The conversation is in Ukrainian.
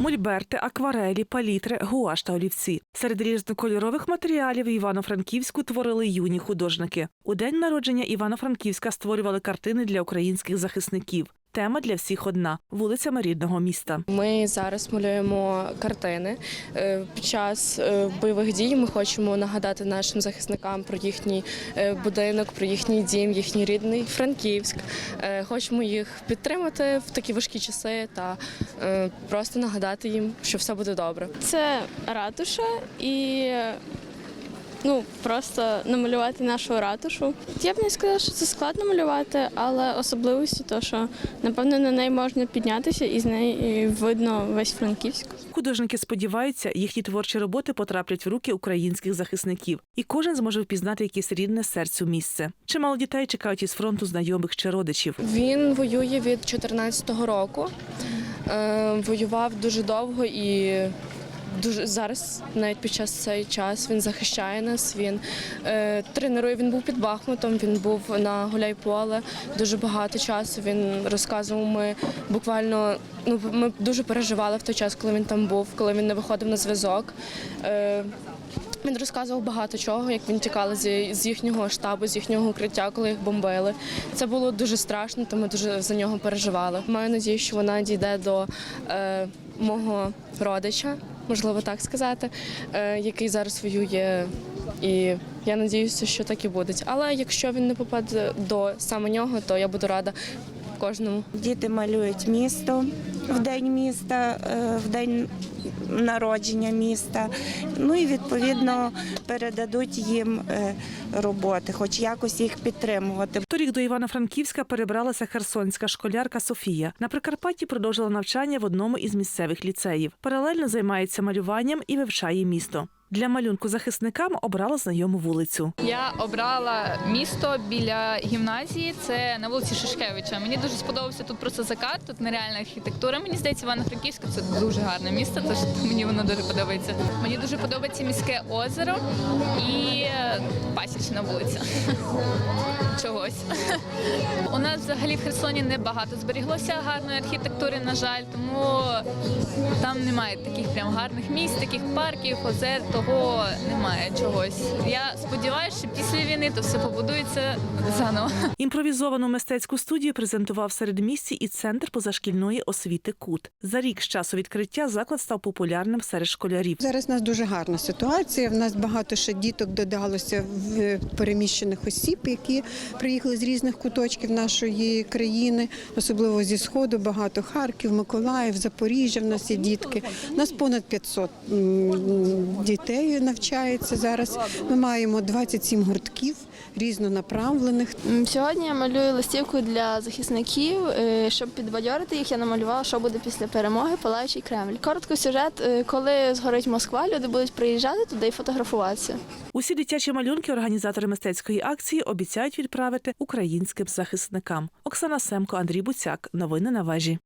Мольберти, акварелі, палітри, гуаш та олівці. Серед різнокольорових матеріалів Івано-Франківську творили юні художники. У день народження Івано-Франківська створювали картини для українських захисників. Тема для всіх одна вулицями рідного міста. Ми зараз малюємо картини. Е, Під час е, бойових дій ми хочемо нагадати нашим захисникам про їхній е, будинок, про їхній дім, їхній рідний Франківськ. Хочемо їх підтримати в такі важкі часи та просто нагадати їм, що все буде добре. Це ратуша і ну, просто намалювати нашу ратушу. Я б не сказала, що це складно малювати, але особливості то, що напевно на неї можна піднятися і з неї видно весь Франківськ. Художники сподіваються, їхні творчі роботи потраплять в руки українських захисників, і кожен зможе впізнати якесь рідне серцю місце. Чимало дітей чекають із фронту знайомих чи родичів. Він воює від 14-го року. Е, Воював дуже довго і дуже зараз, навіть під час цей час, він захищає нас. Він е, тренує. Він був під Бахмутом. Він був на Гуляйполе дуже багато часу. Він розказував. Ми буквально ну ми дуже переживали в той час, коли він там був, коли він не виходив на зв'язок. Е, він розказував багато чого, як він тікали з, їхнього штабу, з їхнього укриття, коли їх бомбили. Це було дуже страшно, то ми дуже за нього переживали. Маю надію, що вона дійде до е, мого родича, можливо так сказати, е, який зараз воює. І я надіюся, що так і буде. Але якщо він не попаде до саме нього, то я буду рада кожному. Діти малюють місто в день міста, е, в день народження міста. Ну і відповідно передадуть їм е, роботи, хоч якось їх підтримувати. Торік до Івано-Франківська перебралася херсонська школярка Софія. На Прикарпатті продовжила навчання в одному із місцевих ліцеїв. Паралельно займається малюванням і вивчає місто. Для малюнку захисникам обрала знайому вулицю. Я обрала місто біля гімназії. Це на вулиці Шишкевича. Мені дуже сподобався тут просто закат, тут нереальна архітектура. Мені здається, Івано-Франківська це дуже гарне місто. Тож мені воно дуже подобається. Мені дуже подобається міське озеро і е, пасічна вулиця. Чогось. У нас взагалі в Херсоні небагато зберіглося гарної архітектури, на жаль, тому там немає таких прям гарних місць, таких парків, озер, того немає чогось. Я сподіваюся, що після війни то все побудується заново. Імпровізовану мистецьку студію презентував серед місті і центр позашкільної освіти Кут. За рік з часу відкриття заклад став популярним серед школярів. Зараз у нас дуже гарна ситуація. В нас багато ще діток додалося в переміщених осіб, які приїхали з різних куточків нашої країни, особливо зі сходу. Багато Харків, Миколаїв, Запоріжжя. В нас є дітки. У нас понад 500 дітей навчається зараз. Ми маємо 27 гуртків різнонаправлених. Сьогодні я малюю листівку для захисників. Е, Щоб підбадьорити їх, я намалювала, що буде після перемоги Палаючий Кремль. Коротко сюжет, е, коли згорить Москва, люди будуть приїжджати туди і фотографуватися. Усі дитячі малюнки організатори мистецької акції обіцяють відправити українським захисникам. Оксана Семко, Андрій Буцяк. Новини на вежі.